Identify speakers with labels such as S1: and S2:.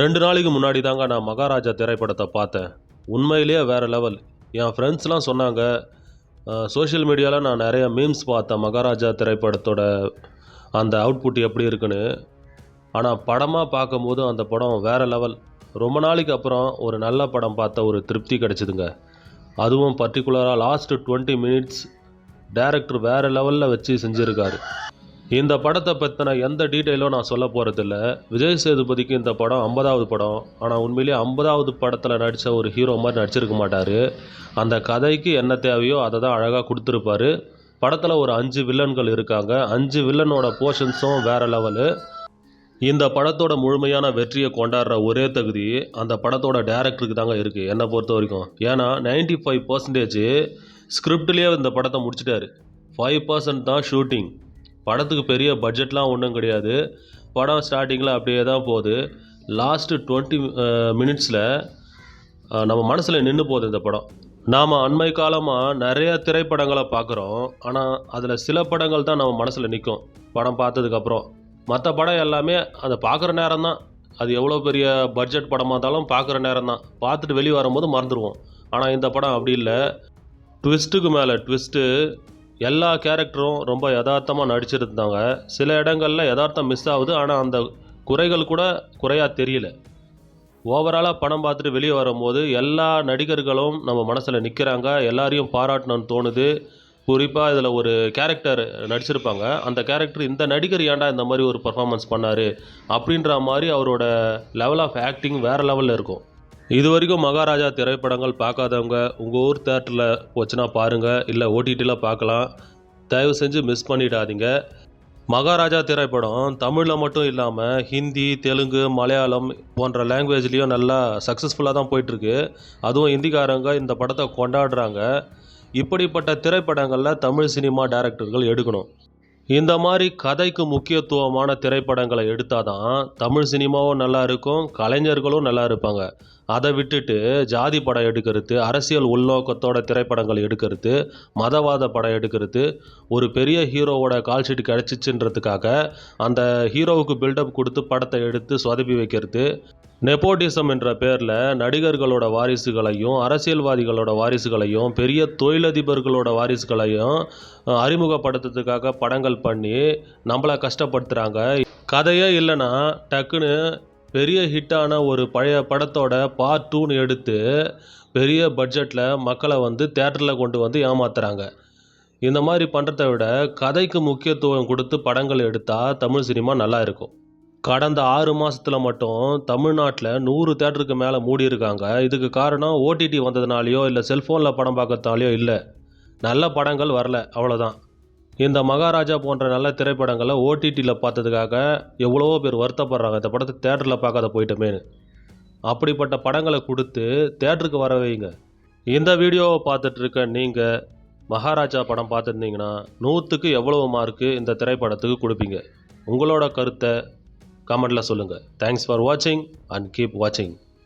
S1: ரெண்டு நாளைக்கு முன்னாடி தாங்க நான் மகாராஜா திரைப்படத்தை பார்த்தேன். உண்மையிலேயே வேறு லெவல் என் ஃப்ரெண்ட்ஸ்லாம் சொன்னாங்க சோஷியல் மீடியாவில் நான் நிறைய மீம்ஸ் பார்த்தேன் மகாராஜா திரைப்படத்தோட அந்த அவுட்புட் எப்படி இருக்குன்னு. ஆனால் படமாக பார்க்கும்போது அந்த படம் வேறு லெவல் ரொம்ப நாளைக்கு அப்புறம் ஒரு நல்ல படம் பார்த்த ஒரு திருப்தி கிடச்சிதுங்க. அதுவும் பர்டிகுலராக லாஸ்ட்டு டுவெண்ட்டி மினிட்ஸ் டேரக்டர் வேறு லெவலில் வச்சு செஞ்சுருக்காரு. இந்த படத்தை பற்றின எந்த டீட்டெயிலும் நான் சொல்ல போகிறதில்ல விஜய் சேதுபதிக்கு இந்த படம் ஐம்பதாவது படம். ஆனால் உண்மையிலேயே ஐம்பதாவது படத்தில் நடித்த ஒரு ஹீரோ மாதிரி நடிச்சிருக்க மாட்டார். அந்த கதைக்கு என்ன தேவையோ அதை தான் அழகாக கொடுத்துருப்பாரு. படத்தில் ஒரு அஞ்சு வில்லன்கள் இருக்காங்க. அஞ்சு வில்லனோட போர்ஷன்ஸும் வேறு லெவலு இந்த படத்தோட முழுமையான வெற்றியை கொண்டாடுற ஒரே தகுதி அந்த படத்தோட டேரக்டருக்கு தாங்க இருக்குது என்னை பொறுத்த வரைக்கும். ஏன்னா 95% ஃபைவ் பர்சன்டேஜ் ஸ்கிரிப்ட்லேயே இந்த படத்தை முடிச்சிட்டாரு. ஃபைவ் பர்சன்ட் தான் ஷூட்டிங் படத்துக்கு பெரிய பட்ஜெட்லாம் ஒன்றும் கிடையாது. படம் ஸ்டார்டிங்கில் அப்படியே தான் போகுது. லாஸ்ட்டு டுவெண்ட்டி மினிட்ஸில் நம்ம மனசில் நின்று போகுது இந்த படம். நாம் அண்மை காலமாக நிறைய திரைப்படங்களை பார்க்குறோம். ஆனால் அதில் சில படங்கள் தான் நம்ம மனசில் நிற்கும் படம் பார்த்ததுக்கப்புறம் மற்ற படம் எல்லாமே அதை பார்க்குற நேரம் தான். அது எவ்வளோ பெரிய பட்ஜெட் படமாக இருந்தாலும் பார்க்குற நேரம் தான். பார்த்துட்டு வெளியே வரும்போது மறந்துடுவோம். ஆனால் இந்த படம் அப்படி இல்லை. ட்விஸ்ட்டுக்கு மேலே ட்விஸ்ட்டு எல்லா கேரக்டரும் ரொம்ப யதார்த்தமாக நடிச்சிருந்தாங்க. சில இடங்களில் யதார்த்தம் மிஸ் ஆகுது. ஆனால் அந்த குறைகள் கூட குறையாக தெரியல. ஓவராலாக படம் பார்த்துட்டு வெளியே வரும்போது எல்லா நடிகர்களும் நம்ம மனசில் நிற்கிறாங்க எல்லாரையும் பாராட்டணும்னு தோணுது. குறிப்பாக இதில் ஒரு கேரக்டர் நடிச்சிருப்பாங்க. அந்த கேரக்டர் இந்த நடிகர் ஏன்டா இந்த மாதிரி ஒரு பர்ஃபார்மன்ஸ் பண்ணார்? அப்படின்ற மாதிரி அவரோட லெவல் ஆஃப் ஆக்டிங் வேறு லெவலில் இருக்கும். இது வரைக்கும் மகாராஜா திரைப்படங்கள் பார்க்காதவங்க உங்கள் ஊர் தேட்டரில் போச்சுன்னா பாருங்கள் இல்லை ஓடிடியில் பார்க்கலாம். தயவு செஞ்சு மிஸ் பண்ணிடாதீங்க. மகாராஜா திரைப்படம் தமிழில் மட்டும் இல்லாமல் ஹிந்தி தெலுங்கு மலையாளம் போன்ற லாங்குவேஜ்லேயும் நல்லா சக்ஸஸ்ஃபுல்லாக தான் போயிட்டுருக்கு. அதுவும் ஹிந்திக்காரங்க இந்த படத்தை கொண்டாடுறாங்க. இப்படிப்பட்ட திரைப்படங்களில் தமிழ் சினிமா டேரக்டர்கள் எடுக்கணும். இந்த மாதிரி கதைக்கு முக்கியத்துவமான திரைப்படங்களை எடுத்தால் தான் தமிழ் சினிமாவும் நல்லா இருக்கும் கலைஞர்களும் நல்லா இருப்பாங்க. அதை விட்டுட்டு ஜாதி படம் எடுக்கிறது அரசியல் உள்நோக்கத்தோட திரைப்படங்கள் எடுக்கிறது மதவாத படம் எடுக்கிறது ஒரு பெரிய ஹீரோவோட கால் ஷீட் கிடச்சிச்சுன்றதுக்காக அந்த ஹீரோவுக்கு பில்டப் கொடுத்து படத்தை எடுத்து சொதப்பி வைக்கிறது. நெப்போட்டிசம் என்ற பேரில் நடிகர்களோட வாரிசுகளையும் அரசியல்வாதிகளோட வாரிசுகளையும் பெரிய தொழிலதிபர்களோட வாரிசுகளையும் அறிமுகப்படுத்துறதுக்காக படங்கள் பண்ணி நம்மளை கஷ்டப்படுத்துகிறாங்க கதையே இல்லைன்னா டக்குன்னு பெரிய ஹிட்டான ஒரு பழைய படத்தோட பார்ட் டூன்னு எடுத்து பெரிய பட்ஜெட்டில் மக்களை வந்து தேட்டரில் கொண்டு வந்து ஏமாத்துறாங்க. இந்த மாதிரி பண்ணுறத விட கதைக்கு முக்கியத்துவம் கொடுத்து படங்கள் எடுத்தால் தமிழ் சினிமா நல்லா இருக்கும். கடந்த ஆறு மாதத்தில் மட்டும் தமிழ்நாட்டில் நூறு தேட்டருக்கு மேலே மூடி இருக்காங்க இதுக்கு காரணம் ஓடிடி வந்ததுனாலையோ இல்லை செல்ஃபோனில் படம் பார்க்கறதுனாலையோ இல்லை. நல்ல படங்கள் வரல அவ்வளோதான் இந்த மகாராஜா போன்ற நல்ல திரைப்படங்களை ஓடிடியில் பார்த்ததுக்காக எவ்வளவோ பேர் வருத்தப்படுறாங்க. இந்த படத்தை தேட்டரில் பார்க்காத போயிட்டோமேனு அப்படிப்பட்ட படங்களை கொடுத்து தேட்டருக்கு வர வைங்க. இந்த வீடியோவை பார்த்துட்ருக்க நீங்கள் மகாராஜா படம் பார்த்துருந்தீங்கன்னா நூற்றுக்கு எவ்வளவு மார்க்கு இந்த திரைப்படத்துக்கு கொடுப்பீங்க. உங்களோட கருத்தை கமெண்டில் சொல்லுங்கள் தேங்க்ஸ் ஃபார் வாட்சிங் அண்ட் கீப் வாட்சிங்